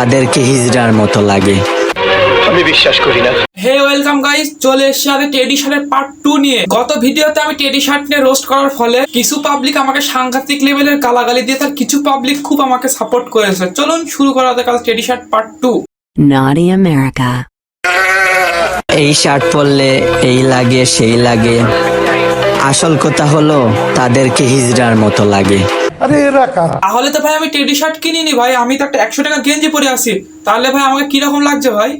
তাদেরকে হিজড়ার মতো লাগে। আমি বিশ্বাস করি না। হে ওয়েলকাম গাইস চলে এসেছি টেডি শার্টের পার্ট টু নিয়ে। গত ভিডিওতে আমি টেডি শার্ট নিয়ে রোস্ট করার ফলে কিছু পাবলিক আমাকে সাংঘাতিক লেভেলের গালাগালি দিয়ে তার কিছু পাবলিক খুব আমাকে সাপোর্ট করেছে। চলুন শুরু করা যাক teddy shirt part two America. এই শার্ট পরলে এই লাগে সেই লাগে। আসল কথা হলো তাদেরকে হিজড়ার মতো লাগে। তাহলে তো ভাই আমি টেডি শার্ট কিনিনি ভাই আমি তো একটা একশো টাকা গেঞ্জি পরে আসি তাহলে ভাই আমাকে কীরকম লাগছে ভাই?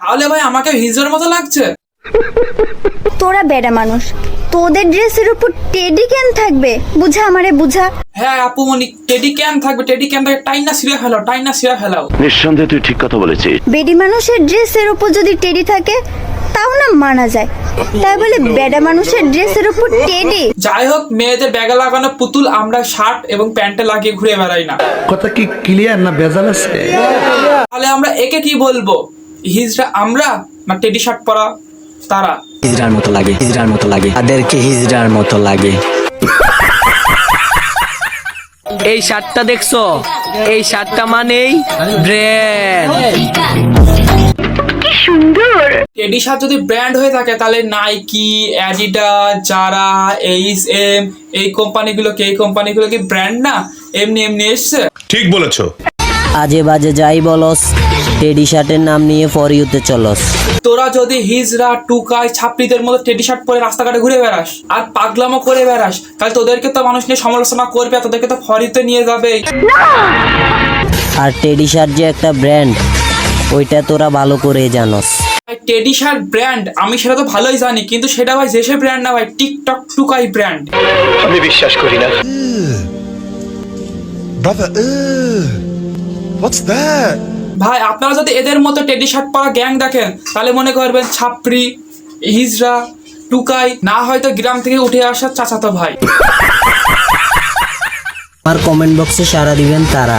তাহলে ভাই আমাকে হিজোর মতো লাগছে? তোরা বেড়া মানুষ তোদের ড্রেসের উপর টেডি কেন থাকবে বুঝা আমারে বুঝা? হ্যাঁ আপু মনি টেডি ক্যান থাকবে টেডি ক্যান থাকে টাইনা সিরে ফেলাও টাইনা সিরে ফেলাও। নিঃসন্দেহে তুই ঠিক কথা বলেছিস। বেডি মানুষের ড্রেসের উপর যদি টেডি থাকে তাও না মানা যায়। তাই বলে বেডা মানুষের ড্রেসের উপর টেডি। যাই হোক মেয়েদের ব্যাগে লাগানো পুতুল আমরা শার্ট এবং প্যান্টে লাগিয়ে ঘুরে বেড়াই না। কথা কি ক্লিয়ার না ভেজাল আছে? তাহলে আমরা একে কি বলব? হিজড়া আমরা না টেডি শার্ট পরা তারা? হিজড়ার মতো লাগে হিজড়ার মতো লাগে। তাদেরকে হিজড়ার মতো লাগে। এই শার্টটা দেখছ? এই শার্টটা মানেই ব্র্যান্ড টেডি শার্ট যদি ব্র্যান্ড হয়ে থাকে তাহলে Nike Adidas Zara H M এই কোম্পানিগুলো কি এই কোম্পানিগুলো কি ব্র্যান্ড না? এমনি এমনি এসছে। ঠিক বলেছ। আজে বাজে যাই বলস টেডি শার্টের নাম নিয়ে ফর ইউতে চলস। তোরা যদি হিজরা টুকাই ছাপড়িদের মতো টেডি শার্ট পরে রাস্তাঘাটে ঘুরে বেড়াস আর পাগলামো করে বেড়াস তাহলে তোদেরকে তো মানুষ নিয়ে সমালোচনা করবে আর তোদেরকে তো ফরিতে নিয়ে যাবে। আর টেডি শার্ট যে একটা ব্র্যান্ড ওইটা তোরা ভালো করে জানস। ভাই টেডি শার্ট ব্র্যান্ড আমি সেটা তো ভালোই জানি কিন্তু সেটা ভাই যেসে ব্র্যান্ড না ভাই টিকটক টুকাই ব্র্যান্ড আমি বিশ্বাস করি না ugh. What's that? ভাই আপনারা যদি এদের মতো টেডি শার্ট পরা গ্যাং দেখেন তাহলে মনে করবেন ছাপরি হিজরা টুকাই না হয়তো গ্রাম থেকে উঠে আসা চাচাতো ভাই আমার কমেন্ট বক্সে সারা দিবেন তারা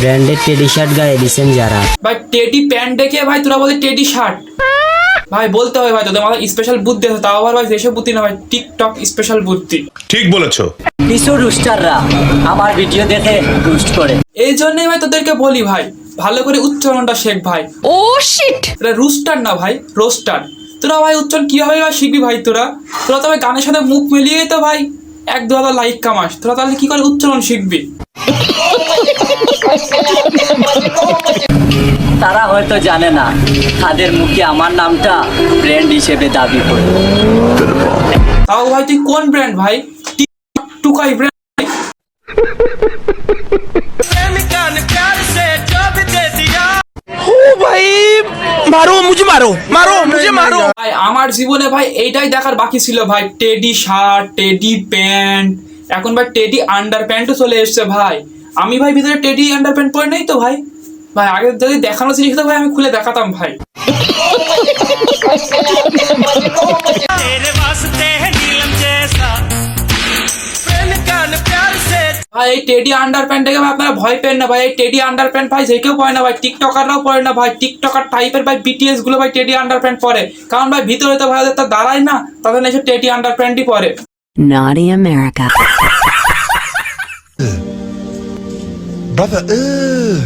ব্র্যান্ডেড টেডি শার্ট গায়ে দিছেন যারা। ভাই টেডি প্যান্ট দেখে ভাই তোরা বলে টেডি শার্ট। ভাই বলতে হবে ভাই তোদের মাথায় স্পেশাল বুদ্ধি আছে তাও আবার ভাই যেসব বুদ্ধি না ভাই টিকটক স্পেশাল বুদ্ধি। ঠিক বলেছ। কিছু রুস্টাররা আমার ভিডিও দেখে রুস্ট করে। এই জন্যই ভাই তোদেরকে বলি ভাই ভালো করে উচ্চারণটা শেখ ভাই। ও শিট এটা রুস্টার না ভাই রোস্টার তোরা ভাই উচ্চারণ কীভাবে ভাই শিখবি ভাই তোরা? তোরা তো ভাই গানের সাথে মুখ মিলিয়েই তো ভাই এক দু হাজার লাইক কামাস। তোরা তাহলে কি করে উচ্চারণ শিখবি? তারা হয়তো জানে না তাদের মুখে আমার নামটা ব্র্যান্ড হিসেবে দাবি করে। তাও ভাই তুই কোন ব্র্যান্ড ভাই? টুকাই ব্র্যান্ড ভাই আমার জীবনে ভাই এইটাই দেখার বাকি ছিল ভাই টেডি শার্ট টেডি প্যান্ট এখন ভাই টেডি আন্ডার প্যান্টও চলে এসছে ভাই। আমি ভাই ভিতরে টেডি আন্ডার প্যান্ট পরে নেই তো ভাই? ভাই আগে যদি দেখানো জিনিস তো ভাই, আমি খুলে দেখাতাম ভাই। ভাই, এই টেডি আন্ডার প্যান্ট দেখে ভাই আপনারা ভয় পেন না ভাই, এই টেডি আন্ডার প্যান্ট ভাই যে কেউ পরে না ভাই টিকটকাররাও পরে না ভাই টিকটকার টাইপের ভাই বিটিএসগুলো ভাই টেডি আন্ডার প্যান্ট পরে। কারণ ভাই ভিতরে তো ভাই ওদের তো দাঁড়ায় না, তাদের এসে টেডি আন্ডার প্যান্টই পরে। Naughty America. brother, uh.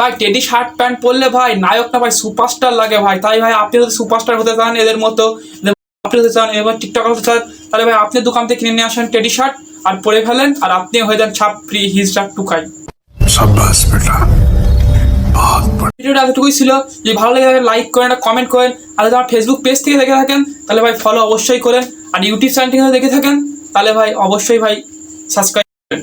ভাই টেডি শার্ট প্যান্ট পরলে ভাই নায়ক না ভাই সুপারস্টার লাগে ভাই। তাই ভাই আপনি যদি সুপারস্টার হতে চান এদের মতো আপনি হতে চান এবার টিকটক হতে চান তাহলে ভাই আপনি দোকান থেকে কিনে নিয়ে আসেন টেডি শার্ট আর পরে ফেলেন আর আপনি হয়ে যান ছাপড়ি হিজড়ার টুকাই। সাব্বাস বেটা। ভিডিওটা এতটুকুই ছিল। যদি ভালো লাগে লাইক করেন একটা কমেন্ট করেন। আর যদি আমার ফেসবুক পেজ থেকে দেখে থাকেন তাহলে ভাই ফলো অবশ্যই করেন। আর ইউটিউব চ্যানেল থেকে দেখে থাকেন তাহলে ভাই অবশ্যই ভাই সাবস্ক্রাইব করেন।